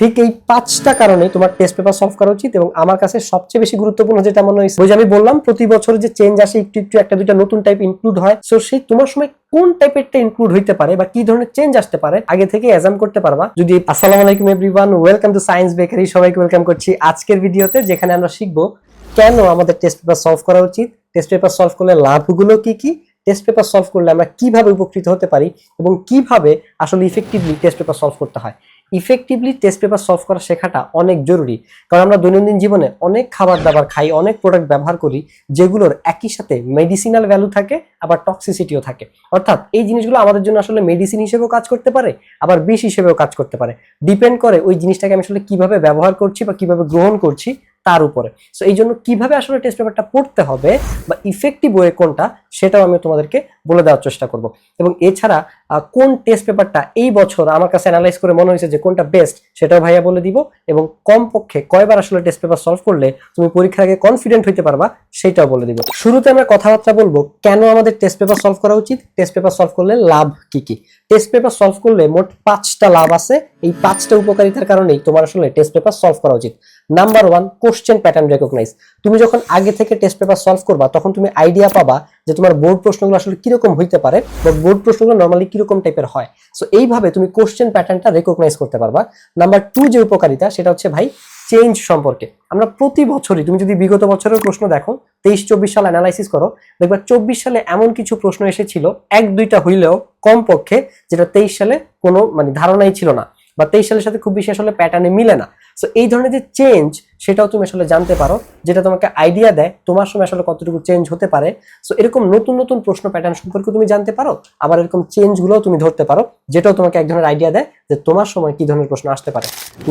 ঠিক এই পাঁচটা কারণে তোমার টেস্ট পেপার সলভ করা উচিত এবং আমার কাছে সবচেয়ে বেশি গুরুত্বপূর্ণ যেটা মনে হয়েছে, ওই যে আমি বললাম, প্রতি বছর যে চেঞ্জ আসে, একটু একটু একটা দুইটা নতুন টাইপ ইনক্লুড হয়। সো সেই তোমার সময় কোন টাইপেরটা ইনক্লুড হইতে পারে বা কি ধরনের চেঞ্জ আসতে পারে, আগে থেকে এজাম করতে পারবা। যদি আসসালামু আলাইকুম everyone welcome to science bakery সবাইকে ওয়েলকাম করছি আজকের ভিডিওতে, যেখানে আমরা শিখব কেন আমাদের টেস্ট পেপার সলভ করা উচিত। টেস্ট পেপার সলভ করলে লাভগুলো কি কি? টেস্ট পেপার সলভ করলে আমরা কীভাবে উপকৃত হতে পারি এবং কীভাবে আসলে ইফেক্টিভলি টেস্ট পেপার সলভ করতে হয়। ইফেক্টিভলি টেস্ট পেপার সলভ করা শেখাটা অনেক জরুরি। কারণ আমরা দৈনন্দিন জীবনে অনেক খাবার দাবার খাই, অনেক প্রোডাক্ট ব্যবহার করি, যেগুলোর একই সাথে মেডিসিনাল ভ্যালু থাকে, আবার টক্সিসিটিও থাকে। অর্থাৎ এই জিনিসগুলো আমাদের জন্য আসলে মেডিসিন হিসেবেও কাজ করতে পারে, আবার বিষ হিসেবেও কাজ করতে পারে। ডিপেন্ড করে ওই জিনিসটাকে আমি আসলে কীভাবে ব্যবহার করছি বা কীভাবে গ্রহণ করছি তার উপরে। সো এই জন্য কীভাবে আসলে টেস্ট পেপারটা পড়তে হবে বা ইফেক্টিভ ওয়ে কোনটা, সেটাও আমি তোমাদেরকে বলে দেওয়ার চেষ্টা করব। এবং এছাড়া কোন টেস্ট পেপারটা এই বছর আমার কাছে অ্যানালাইজ করে মনে হয়েছে যে কোনটা বেস্ট সেটাও ভাইয়া বলে দিব। এবং কমপক্ষে কয়বার আসলে টেস্ট পেপার সলভ করলে তুমি পরীক্ষার আগে কনফিডেন্ট হইতে পারবা, সেটাও বলে দিব। শুরুতে আমরা কথাবার্তা বলব, কেন আমাদের টেস্ট পেপার সলভ করা উচিত? টেস্ট পেপার সলভ করলে লাভ কি কি? টেস্ট পেপার সলভ করলে মোট পাঁচটা লাভ আছে। এই পাঁচটা উপকারিতার কারণেই তোমার আসলে টেস্ট পেপার সলভ করা উচিত। Number one question pattern recognise তুমি যখন আগে থেকে টেস্ট পেপার সলভ করবা, তখন তুমি আইডিয়া পাবা যে তোমার বোর্ড প্রশ্নগুলো আসলে কীরকম হইতে পারে বা বোর্ড প্রশ্নগুলো নর্মালি কীরকম টাইপের হয়। সো এইভাবে তুমি কোশ্চেন প্যাটার্নটা রেকগনাইজ করতে পারবা। নাম্বার টু যে উপকারিতা, সেটা হচ্ছে ভাই চেঞ্জ সম্পর্কে। আমরা প্রতি বছরই, তুমি যদি বিগত বছরের প্রশ্ন দেখো, তেইশ, চব্বিশ সাল অ্যানালাইসিস করো, দেখবা চব্বিশ সালে এমন কিছু প্রশ্ন এসেছিল, এক, দুইটা হইলেও কমপক্ষে যেটা তেইশ সালে কোনো মানে ধারণাই ছিল না। বা তেইশ সালের সাথে খুব বেশি আসলে প্যাটার্নে মিলে না। সো এই ধরনের যে চেঞ্জ সেটাও তুমি আসলে জানতে পারো, যেটা তোমাকে আইডিয়া দেয়, তোমার সময় আসলে কতটুকু চেঞ্জ হতে পারে। সো এরকম নতুন নতুন প্রশ্ন প্যাটার্ন সম্পর্কে তুমি জানতে পারো, আবার এরকম চেঞ্জগুলোও তুমি ধরতে পারো, যেটাও তোমাকে এক ধরনের আইডিয়া দেয় যে তোমার সময় কি ধরনের প্রশ্ন আসতে পারে।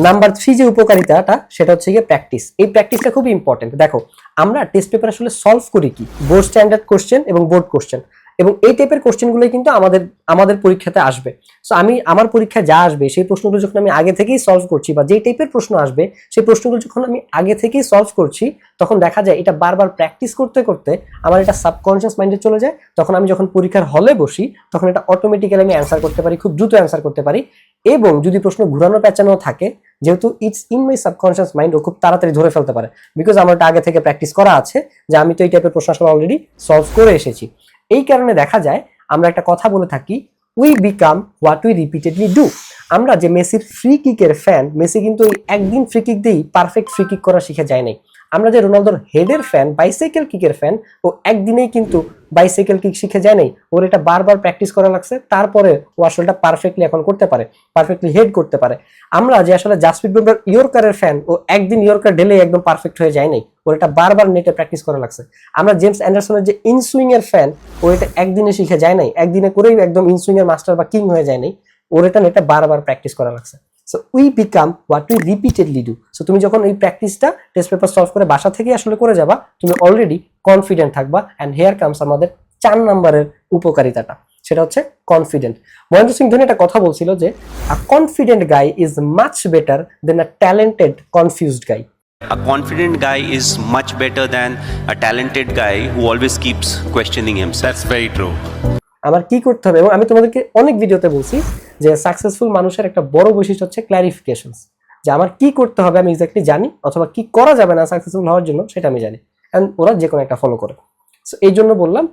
নাম্বার থ্রি যে উপকারিতাটা, সেটা হচ্ছে গিয়ে প্র্যাকটিস এই প্র্যাকটিসটা খুবই ইম্পর্টেন্ট দেখো, আমরা টেস্ট পেপার আসলে সলভ করি কি? বোর্ড স্ট্যান্ডার্ড কোশ্চেন এবং বোর্ড কোশ্চেন এবং এই টাইপের কোশ্চেনগুলো কিন্তু আমাদের আমাদের পরীক্ষাতে আসবে। সো আমি, আমার পরীক্ষায় যা আসবে, সেই প্রশ্নগুলো যখন আমি আগে থেকেই সলভ করছি বা যেই টাইপের প্রশ্ন আসবে, সেই প্রশ্নগুলো যখন আমি আগে থেকেই সলভ করছি, তখন দেখা যায় এটা বারবার প্র্যাকটিস করতে করতে আমার এটা সাবকনশিয়াস মাইন্ডে চলে যায়। তখন আমি যখন পরীক্ষার হলে বসি, তখন এটা অটোমেটিক্যালি আমি অ্যান্সার করতে পারি, খুব দ্রুত অ্যান্সার করতে পারি। এবং যদি প্রশ্ন ঘুরানো, পেঁচানো থাকে, যেহেতু it's in my subconscious mind ও খুব তাড়াতাড়ি ধরে ফেলতে পারে। বিকজ আমার এটা আগে থেকে প্র্যাকটিস করা আছে, যে আমি তো এই টাইপের প্রশ্ন আসলে অলরেডি সলভ করে এসেছি। এই কারণে দেখা যায়, আমরা একটা কথা বলে থাকি we become what we repeatedly do আমরা যে মেসির ফ্রি কিকের ফ্যান মেসি কিন্তু ওই একদিন ফ্রি কিক দিয়েই পারফেক্ট ফ্রি কিক করা শিখে যায় নাই। আমরা যে রোনালদোর হেডের ফ্যান বাইসাইকেল কিকের ফ্যান ও একদিনেই কিন্তু বাইসাইকেল কিক শিখে যায় নাই? ওর এটা বারবার প্র্যাকটিস করা লাগছে, তারপরে ও আসলটা পারফেক্টলি এখন করতে পারে পারফেক্টলি হেড করতে পারে। আমরা যে আসলে জাসপ্রিত বুমরার ইয়র্কারের ফ্যান ও একদিন ইয়র্কার ডেলে একদম পারফেক্ট হয়ে যায় নাই, ওর এটা বারবার নেটে প্র্যাকটিস করা লাগছে। আমরা জেমস অ্যান্ডারসনের যে ইনসুইং এর ফ্যান ও এটা একদিনে শিখে যায় নাই, একদিনে করেই একদম ইনসুইং এর মাস্টার বা কিং হয়ে যায় নাই, ওর এটা নেটে বারবার প্র্যাকটিস করা লাগছে। So we become what we repeatedly do so তুমি যখন এই প্র্যাকটিসটা টেস্ট পেপার সলভ করে বাসা থেকে আসলে করে যাবা তুমি অলরেডি কনফিডেন্ট থাকবা অ্যান্ড হেয়ার কামস আমাদের চার নম্বরের উপকারিতাটা সেটা হচ্ছে কনফিডেন্ট মহেন্দ্র সিং ধোনি একটা কথা বলছিল যে a confident guy is much better than a talented confused guy A confident guy is much better than a talented guy who always keeps questioning himself. That's very true. আমার কি করতে হবে? এবং আমি তোমাদেরকে অনেক ভিডিওতে বলছি যে সাকসেসফুল মানুষের একটা বড় বৈশিষ্ট্য হচ্ছে ক্ল্যারিফিকেশন যে আমার কি করতে হবে আমি এক্স্যাক্টলি জানি, অথবা কি করা যাবে না সাকসেসফুল হওয়ার জন্য সেটা আমি জানি। অ্যান্ড ওরা যে কোনো একটা ফলো করে। সো এই জন্য বললাম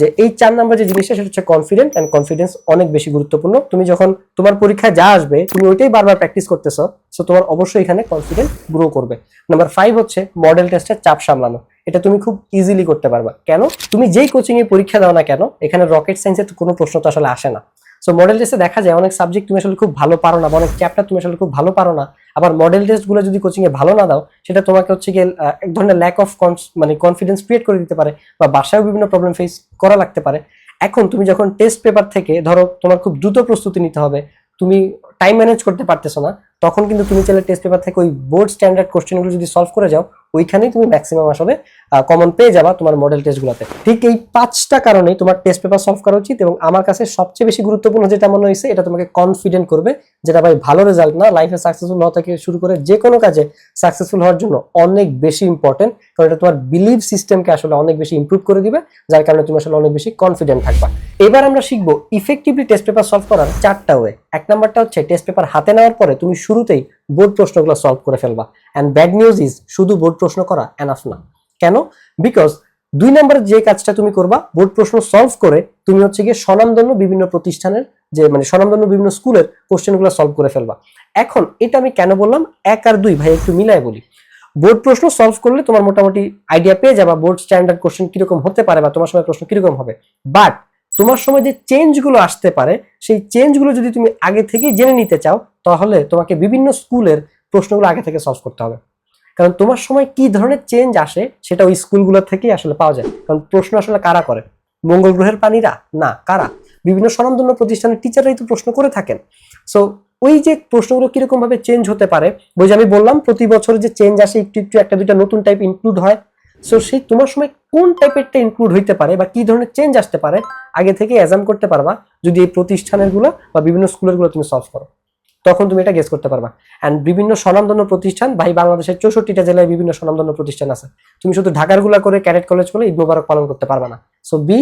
যে এই চার নাম্বার যে জিনিসটা, সেটা হচ্ছে কনফিডেন্ট অ্যান্ড কনফিডেন্স অনেক বেশি গুরুত্বপূর্ণ। তুমি যখন তোমার পরীক্ষায় যা আসবে, তুমি ওইটাই বারবার প্র্যাকটিস করতেছো সো তোমার অবশ্যই এখানে কনফিডেন্স গ্রো করবে। নাম্বার ফাইভ হচ্ছে মডেল টেস্টের চাপ সামলানো। এটা তুমি খুব ইজিলি করতে পারবা। কেন? তুমি যেই কোচিং এ পরীক্ষা দাও না কেন, এখানে রকেট সায়েন্সের কোনো প্রশ্ন তো আসলে আসে না। সো মডেল টেস্টে দেখা যায় অনেক সাবজেক্ট তুমি আসলে খুব ভালো পারো না, বা অনেক চ্যাপ্টার তুমি আসলে খুব ভালো পারো না। আবার মডেল টেস্টগুলো যদি কোচিং এ ভালো না দাও, সেটা তোমাকে হচ্ছে গিয়ে এক ধরনের ল্যাক অফ মানে কনফিডেন্স ক্রিয়েট করে দিতে পারে, বা বাসায়ও বিভিন্ন প্রবলেম ফেস করা লাগতে পারে। এখন তুমি যখন টেস্ট পেপার থেকে, ধরো তোমার খুব দ্রুত প্রস্তুতি নিতে হবে, তুমি টাইম ম্যানেজ করতে পারতেছো না, তখন কিন্তু তুমি চাইলে টেস্ট পেপার থেকে ওই বোর্ড স্ট্যান্ডার্ড কোশ্চেনগুলো যদি সলভ করে যাও ওইখানেই তুমি ম্যাক্সিমাম আসলে কমন পেয়ে যাবা তোমার মডেল টেস্টগুলোতে ঠিক এই পাঁচটা কারণেই তোমার টেস্ট পেপার সলভ করা উচিত এবং আমার কাছে সবচেয়ে বেশি গুরুত্বপূর্ণ যেটা মনে হয়েছে, এটা তোমাকে কনফিডেন্ট করবে যেটা ভাই ভালো রেজাল্ট না লাইফে সাকসেসফুল হওয়া থেকে শুরু করে যে কোনো কাজে সাকসেসফুল হওয়ার জন্য অনেক বেশি ইম্পর্টেন্ট কারণ এটা তোমার বিলিভ সিস্টেমকে আসলে অনেক বেশি ইমপ্রুভ করে দিবে, যার কারণে তুমি আসলে অনেক বেশি কনফিডেন্ট থাকবা। এবার আমরা শিখব ইফেক্টিভলি টেস্ট পেপার সলভ করার চারটা ওয়ে এক নাম্বারটা হচ্ছে টেস্ট পেপার হাতে নেওয়ার পরে তুমি শুরুতেই বোর্ড প্রশ্নগুলো সলভ করে ফেলবা। অ্যান্ড ব্যাড নিউজ ইজ শুধু বোর্ড প্রশ্ন করা এনাফ না। কেন? বিকজ দুই নম্বর যে কাজটা তুমি করবা, বোর্ড প্রশ্ন সলভ করে তুমি হচ্ছে গিয়ে স্বনামধন্য বিভিন্ন প্রতিষ্ঠানের যে মানে স্বনামধন্য বিভিন্ন স্কুলের কোশ্চেনগুলো সলভ করে ফেলবা। এখন এটা আমি কেন বললাম? এক আর দুই, ভাই, একটু মিলায় বলি। বোর্ড প্রশ্ন সলভ করলে তোমার মোটামুটি আইডিয়া পেয়ে যাবা, বোর্ড স্ট্যান্ডার্ড কোশ্চেন কীরকম হতে পারে বা তোমার সময় প্রশ্ন কীরকম হবে। বাট তোমার সময় যে চেঞ্জগুলো আসতে পারে, সেই চেঞ্জগুলো যদি তুমি আগে থেকেই জেনে নিতে চাও, তাহলে তোমাকে বিভিন্ন স্কুলের প্রশ্নগুলো আগে থেকে সলভ করতে হবে। কারণ তোমার সময় কি ধরনের চেঞ্জ আসে, সেটা ওই স্কুলগুলো থেকেই আসলে পাওয়া যায়। কারণ প্রশ্ন আসলে কারা করে? মঙ্গল গ্রহের প্রাণীরা? না, কারা? বিভিন্ন স্বনামধন্য প্রতিষ্ঠানের টিচাররাই তো প্রশ্ন করে থাকেন। সো ওই যে প্রশ্নগুলো কীরকম ভাবে চেঞ্জ হতে পারে যে আমি বললাম, প্রতি বছর যে চেঞ্জ আসে, একটু একটু একটা দুইটা নতুন টাইপ ইনক্লুড হয়। সো সেই তোমার সময় কোন টাইপেরটা ইনক্লুড হইতে পারে বা কি ধরনের চেঞ্জ আসতে পারে, আগে থেকে অ্যাজাম করতে পারবা যদি এই প্রতিষ্ঠানেরগুলো বা বিভিন্ন স্কুলেরগুলো তুমি সলভ করো। তখন তুমি এটা গেস করতে পারবা। অ্যান্ড বিভিন্ন স্বনামধন্য প্রতিষ্ঠান, ভাই বাংলাদেশের চৌষট্টিটা জেলায় বিভিন্ন স্বনামধন্য প্রতিষ্ঠান আছে। তুমি শুধু ঢাকারগুলা করে, ক্যাডেট কলেজ করে ঈদ মোবারক পালন করতে পারবা না। সো বি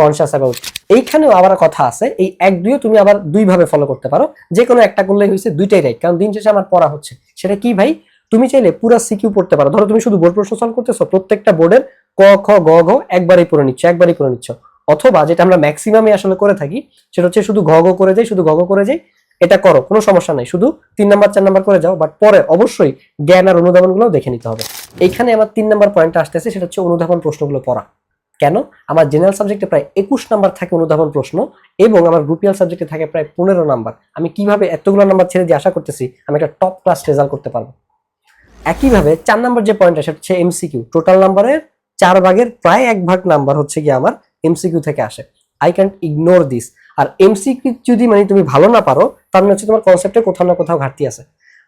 কনসিয়াস অ্যাবাউট এইখানেও আবার কথা আছে, এই এক দুইও তুমি আবার দুইভাবে ফলো করতে পারো। যে কোনো একটা করলেই হয়েছে দুইটাই রাইট কারণ দিন শেষে আমার পড়া হচ্ছে। সেটা কি ভাই? তুমি চাইলে পুরো সিকিউ পড়তে পারো। ধরো তুমি শুধু বোর্ড প্রশ্ন সলভ করতেছো, প্রত্যেকটা বোর্ডের ক, খ, গ, ঘ একবারই পড়ে নিচ্ছ, একবারই পড়ে নিচ্ছ। অথবা যেটা আমরা ম্যাক্সিমামে আসলে করে থাকি, সেটা হচ্ছে শুধু ঘ ঘ করে যাই, শুধু ঘ ঘ করে যাই, এটা করো, কোনো সমস্যা নাই। শুধু তিন নাম্বার, চার নাম্বার করে যাও বাট পরে অবশ্যই জ্ঞান আর অনুধাবনগুলো দেখে নিতে হবে। এইখানে আমার তিন নাম্বার পয়েন্টটা আসতেছে, সেটা হচ্ছে অনুধাবন প্রশ্নগুলো পড়া। কেন? আমার জেনারেল সাবজেক্টে প্রায় একুশ নাম্বার থাকে অনুধাবন প্রশ্ন, এবং আমার গ্রুপিয়াল সাবজেক্টে থাকে প্রায় পনেরো নাম্বার। আমি কীভাবে এতগুলো নাম্বার ছেড়ে দিয়ে আশা করতেছি আমি একটা টপ ক্লাস রেজাল্ট করতে পারব। একইভাবে চার নাম্বার যে পয়েন্টটা সেটা হচ্ছে এমসিকিউ টোটাল নাম্বারের চার ভাগের প্রায় এক ভাগ নাম্বার হচ্ছে গিয়ে আমার এমসিকিউ থেকে আসে। আই ক্যান্ট ইগনোর দিস আর এমসিকিউ যদি মানে তুমি ভালো না পারো, তার মানে হচ্ছে তোমার কনসেপ্টে কোথাও না কোথাও ঘাটতি আছে।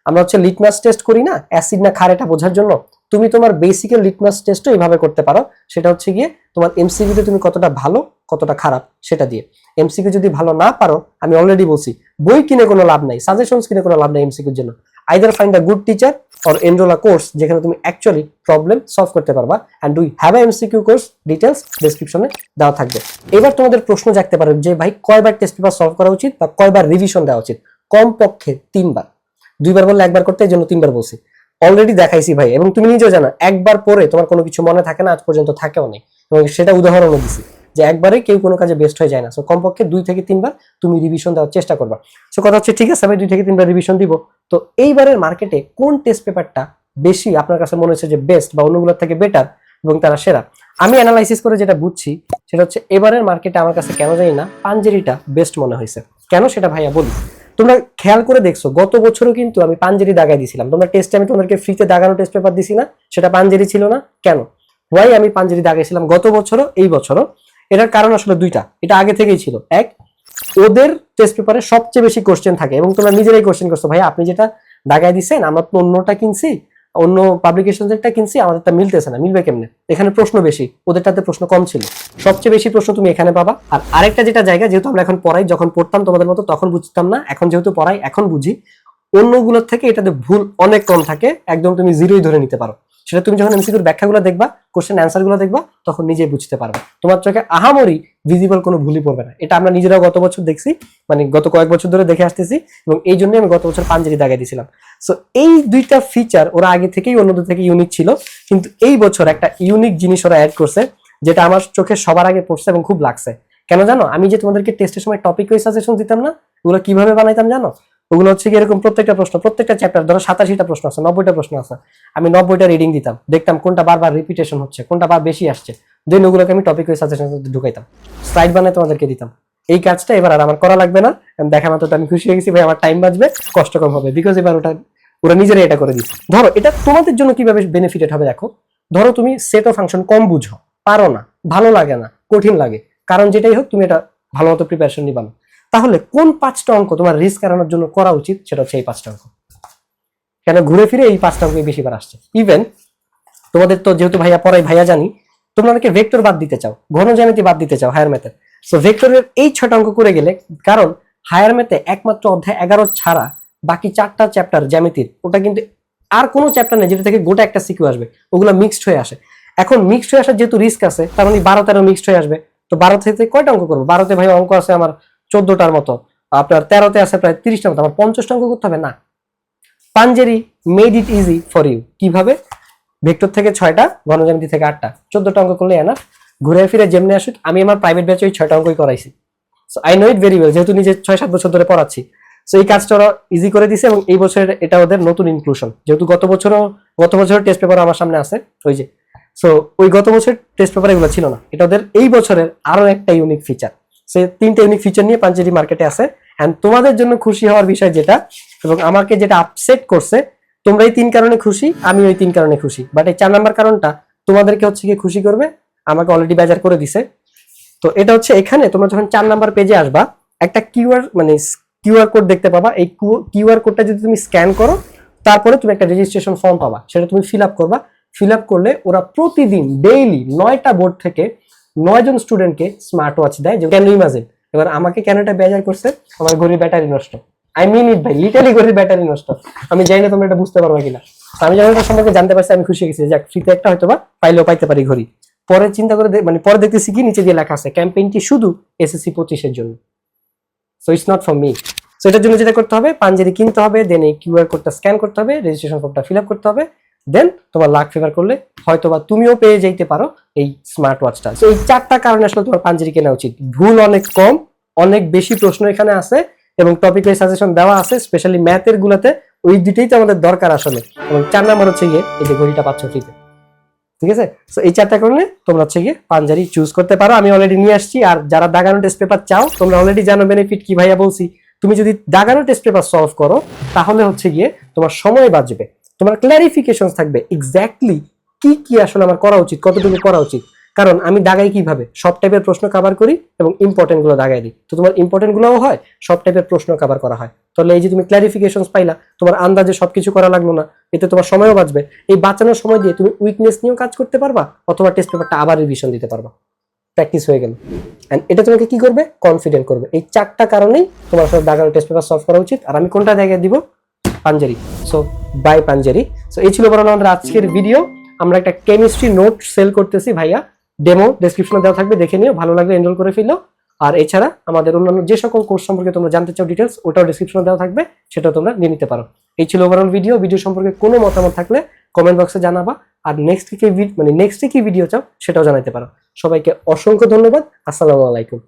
আমরা হচ্ছে লিটমাস টেস্ট করি না অ্যাসিড না ক্ষার এটা বোঝার জন্য। তুমি তোমার বেসিক্যাল লিটমাস টেস্টও এইভাবে করতে পারো। সেটা হচ্ছে গিয়ে তোমার এমসিকিউতে তুমি কতটা ভালো, কতটা খারাপ, সেটা দিয়ে। এমসিকিউ যদি ভালো না পারো, আমি অলরেডি বলছি, বই কিনে কোনো লাভ নাই সাজেশনস কিনে কোনো লাভ নাই এমসিকিউর জন্য। Either find a good teacher or enroll a course যেখানে তুমি অ্যাকচুয়ালি প্রবলেম সলভ করতে পারবা and we have a MCQ course details ডেসক্রিপশনে দেওয়া থাকবে। এবার তোমাদের প্রশ্ন জাগতে পারে যে ভাই কয়বার টেস্ট পেপার সলভ করা উচিত বা কয়বার রিভিশন দেওয়া উচিত? কমপক্ষে তিনবার। দুইবার বললে একবার করতে, এই জন্য তিনবার বলছি। অলরেডি দেখাইছি ভাই, এবং তুমি নিজেও জানো, একবার পরে তোমার কোনো কিছু মনে থাকে না, আজ পর্যন্ত থাকেও নেই। এবং সেটা উদাহরণও দিছি, যে একবারে কেউ কোনো কাজে বেস্ট হয়ে যায় না। সো কমপক্ষে দুই থেকে তিনবার তুমি রিভিশন দেওয়ার চেষ্টা করবা। সো কথা হচ্ছে, ঠিক আছে, আমি দুই থেকে তিনবার রিভিশন দিব। তো এইবারের মার্কেটে কোন টেস্ট পেপারটা বেশি আপনার কাছে মনে হচ্ছে যে বেস্ট বা অন্যগুলোর থেকে বেটার এবং তারা সেরা? আমি অ্যানালাইসিস করে যেটা বুঝছি, সেটা হচ্ছে এবারের মার্কেটে আমার কাছে কেন জানি না, পাঞ্জেরিটা বেস্ট মনে হয়েছে। কেন সেটা ভাইয়া বলি তোমরা খেয়াল করে দেখছ, গত বছরও কিন্তু আমি পাঞ্জেরি দাগাই দিছিলাম। তোমরা টেস্টে আমি তোমাদেরকে ফ্রিতে দাগানো টেস্ট পেপার দিছি না, সেটা পাঞ্জেরি ছিল না। কেন? ওয়াই আমি পাঞ্জেরি দাগাইছিলাম গত বছরও, এই বছরও? এটার কারণ আসলে দুইটা। এটা আগে থেকেই ছিল। এক ওদের টেস্ট পেপারে সবচেয়ে বেশি কোশ্চেন থাকে এবং তোমরা নিজেরাই কোশ্চেন করছ ভাই আপনি যেটা দাগাই দিচ্ছেন আমরা তো অন্যটা কিনছি, অন্য পাবলিকেশনটা কিনছি, আমাদেরটা মিলতেছে না, মিলবে কেমনে? এখানে প্রশ্ন বেশি, ওদেরটাতে প্রশ্ন কম ছিল। সবচেয়ে বেশি প্রশ্ন তুমি এখানে পাবা। আর আরেকটা যেটা জায়গা, যেহেতু আমরা এখন পড়াই, যখন পড়তাম তোমাদের মতো তখন বুঝতাম না, এখন যেহেতু পড়াই, এখন বুঝি, অন্যগুলোর থেকে এটাতে ভুল অনেক কম থাকে, একদম তুমি জিরোই ধরে নিতে পারো। সেটা তুমি যখন এমসিকিউর ব্যাখ্যাগুলো দেখবা কোশ্চেন অ্যান্সারগুলো দেখবা, তখন নিজে বুঝতে পারবে। তোমার চোখে আহামরি ভিজিবল কোনো ভুলই পড়বে না। এটা আমরা নিজেরাও গত বছর দেখছি মানে গত কয়েক বছর ধরে দেখে আসতেছি, এবং এই জন্যই আমি গত বছর পাঞ্জেরি দাগাই দিয়েছিলাম। সো এই দুইটা ফিচার ওরা আগে থেকেই, অন্যদের থেকে ইউনিক ছিল, কিন্তু এই বছর একটা ইউনিক জিনিস ওরা অ্যাড করছে, যেটা আমার চোখে সবার আগে পড়ছে এবং খুব লাগছে। কেন জানো? আমি যে তোমাদেরকে টেস্টের সময় টপিক ওয়াইজ সাজেশন দিতাম না, ওগুলো কীভাবে বানাইতাম জানো? ওগুলো হচ্ছে কি এরকম প্রত্যেকটা প্রশ্ন, প্রত্যেকটা চ্যাপ্টার ধরো সাতাশিটা প্রশ্ন আছে, নব্বইটা প্রশ্ন আছে। আমি নব্বইটা রিডিং দিতাম, দেখতাম কোনটা বারবার রিপিটেশন হচ্ছে, কোনটা বার বেশি আসছে। দেন ওগুলোকে আমি টপিক ওয়াইজ সাজেশন ঢুকাইতাম। স্লাইড বানাই তোমাদেরকে দিতাম। এই কাজটা এবার আর আমার করা লাগবে না দেখা মাত্র আমি খুশি হয়ে গেছি, ভাই, আমার টাইম বাঁচবে কষ্ট কম হবে বিকজ এবার ওটা, ওরা নিজেরাই এটা করে দিচ্ছে। ধরো, এটা তোমাদের জন্য কীভাবে বেনিফিটেড হবে দেখো, ধরো তুমি সেট অফ ফাংশন কম বুঝো, পারো না, ভালো লাগে না, কঠিন লাগে, কারণ যেটাই হোক তুমি এটা ভালো মতো প্রিপারেশন নিবা না। তাহলে কোন পাঁচটা অঙ্ক তোমার রিস্ক এড়ানোর জন্য করা উচিত? সেটা হচ্ছে এই পাঁচটা অঙ্ক। কেন ঘুরে ফিরে এই পাঁচটা অঙ্ক বেশিবার আসছে। ইভেন তোমাদের তো যেহেতু ভাইয়া পড়াই ভাইয়া জানি, তোমরা অনেকে ভেক্টর বাদ দিতে চাও, ঘন জ্যামিতি বাদ দিতে চাও হায়ার ম্যাথে সো ভেক্টরের এই ছটা অঙ্ক করে গেলে, কারণ হায়ার ম্যাথে একমাত্র অধ্যায় এগারো ছাড়া বাকি চারটা চ্যাপ্টার জ্যামিতির, ওটা কিন্তু আর কোনো চ্যাপ্টার নেই যেটা থেকে গোটা একটা সিকিউ আসবে, ওগুলো মিক্সড হয়ে আসে। এখন মিক্সড হয়ে আসার যেহেতু রিস্ক আছে, তার মানে বারো তেরো মিক্সড হয়ে আসবে। তো বারো থেকে কয়টা অঙ্ক করব? বারোতে ভাই অঙ্ক আছে আমার চোদ্দটার মতো। আপনার তেরোতে আছে প্রায় তিরিশটার মতো। আমার পঞ্চাশটা অঙ্ক করতে হবে? না। Panjeree made it easy for you কীভাবে? ভেক্টর থেকে ছয়টা, ঘনজ্যামিতি থেকে আটটা। চোদ্দটা অঙ্ক করলে এনাফ ঘুরে ফিরে যেমনি আসুক, আমি আমার প্রাইভেট ব্যাচে ওই ছয়টা অঙ্কই করাইছি। So I know it very well যেহেতু নিজে ছয়, সাত বছর ধরে পড়াচ্ছি। সো এই কাজটা ওরা ইজি করে দিছে এবং এই বছরের এটা ওদের নতুন ইনক্লুশন যেহেতু গত বছরও, গত বছরের টেস্ট পেপার আমার সামনে আছে, ওই যে। সো ওই গত বছরের টেস্ট পেপার এগুলো ছিল না। এটা ওদের এই বছরের আরও একটা ইউনিক ফিচার সে তিনটে ইউনিক ফিচার নিয়ে পাঞ্জেরি মার্কেটে আছে। অ্যান্ড তোমাদের জন্য খুশি হওয়ার বিষয় যেটা, এবং আমাকে যেটা আপসেট করছে, তোমরা এই তিন কারণে খুশি, আমি ওই তিন কারণে খুশি। বাট এই চার নাম্বার কারণটা তোমাদেরকে হচ্ছে গিয়ে খুশি করবে, আমাকে অলরেডি বেজার করে দিছে। তো এটা হচ্ছে এখানে তোমরা যখন চার নাম্বার পেজে আসবা, একটা কিউআর মানে কিউআর কোড দেখতে পাবা। এই কিউআর কোডটা যদি তুমি স্ক্যান করো, তারপরে তুমি একটা রেজিস্ট্রেশন ফর্ম পাবা। সেটা তুমি ফিল আপ করবা। ফিল আপ করলে ওরা প্রতিদিন ডেইলি নয়টা বোর্ড থেকে নয়জন স্টুডেন্টকে স্মার্ট ওয়াচ দেয় যে ক্যান ইমাজিন? এবার আমাকে কেন এটা বেজার করছে? আমার ঘড়ির ব্যাটারি নষ্ট। আই মিন ইট ভাই লিটালি ঘড়ির ব্যাটারি নষ্ট। আমি জানি না তোমরা এটা বুঝতে পারবে কিনা। আমি যখন এটা সম্পর্কে জানতে পারছি, আমি খুশি গেছি যাক ফ্রিতে একটা হয়তো বা পাইলেও পাইতে পারি ঘড়ি। পরে চিন্তা করে মানে পরে দেখতেছি কি, নিচে দিয়ে লেখা আছে ক্যাম্পেইনটি শুধু এসএসসি পঁচিশের জন্য। So it's not for me so এটার জন্য যেটা করতে হবে পাঞ্জেরি কিনতে হবে দেন এই কিউআর কোডটা স্ক্যান করতে হবে রেজিস্ট্রেশন ফর্মটা ফিল আপ করতে হবে দেন তোমার লাখ ফেভার করলে হয়তোবা তুমিও পেয়ে যাইতে পারো এই স্মার্ট ওয়াচটা এই চারটা কারণে আসলে তোমার পাঞ্জেরি কেনা উচিত। ভুল অনেক কম, অনেক বেশি প্রশ্ন এখানে আছে এবং টপিক সাজেশন দেওয়া আছে স্পেশালি ম্যাথের গুলাতে। ওই দুইটাই তো আমাদের দরকার আসলে। এবং চার নাম্বার হচ্ছে গিয়ে এই যে ঘড়িটা পাচ্ছ ফ্রিতে। ঠিক আছে? তো এই চারটা কারণে তোমরা হচ্ছে গিয়ে পাঞ্জারি চুজ করতে পারো। আমি অলরেডি নিয়ে আসছি। আর যারা দাগানো টেস্ট পেপার চাও, তোমরা অলরেডি জানো বেনিফিট কি ভাইয়া বলছি। তুমি যদি দাগানো টেস্ট পেপার সলভ করো, তাহলে হচ্ছে গিয়ে তোমার সময় বাঁচবে। তোমার ক্ল্যারিফিকেশন থাকবে এক্স্যাক্টলি কি কি আসলে আমার করা উচিত, কতটুকু করা উচিত। কারণ আমি দাগাই কীভাবে? সব টাইপের প্রশ্ন কভার করি এবং ইম্পর্টেন্টগুলো দাগাই দিই। তো তোমার ইম্পর্টেন্ট গুলোও হয়, সব টাইপের প্রশ্ন কভার করা হয়। তাহলে এই যে তুমি ক্ল্যারিফিকেশন পাইলা, তোমার আন্দাজে সবকিছু করা লাগল না, এতে তোমার সময়ও বাঁচবে। এই বাঁচানোর সময় দিয়ে তুমি উইকনেস নিয়েও কাজ করতে পারবা, অথবা টেস্ট পেপারটা আবার রিভিশন দিতে পারবা। প্র্যাকটিস হয়ে গেল। এন্ড এটা তোমাকে কি করবে? কনফিডেন্ট করবে। এই চারটা কারণেই তোমার আসলে দাগানো টেস্ট পেপার সলভ করা উচিত। আর আমি কোনটা জায়গায় দিব? Panjeree. So by Panjeree. So এই ছিল বরং আমাদের আজকের ভিডিও আমরা একটা কেমিস্ট্রি নোট সেল করতেছি ভাইয়া। ডেমো ডেসক্রিপশনে দেওয়া থাকবে, দেখে নিও, ভালো লাগলে এনরোল করে ফেলো। আর এছাড়া আমাদের অন্যান্য যে সকল কোর্স সম্পর্কে তোমরা জানতে চাও ডিটেলস ওটাও ডেসক্রিপশনে দেওয়া থাকবে, সেটাও তোমরা নিয়ে নিতে পারো। এই ছিল ওভারঅল ভিডিও ভিডিও সম্পর্কে কোনো মতামত থাকলে কমেন্ট বক্সে জানাবা। আর নেক্সট কি মানে নেক্সট কি ভিডিও চাও, সেটাও জানাতে পারো। সবাইকে অসংখ্য ধন্যবাদ। আসসালামু আলাইকুম।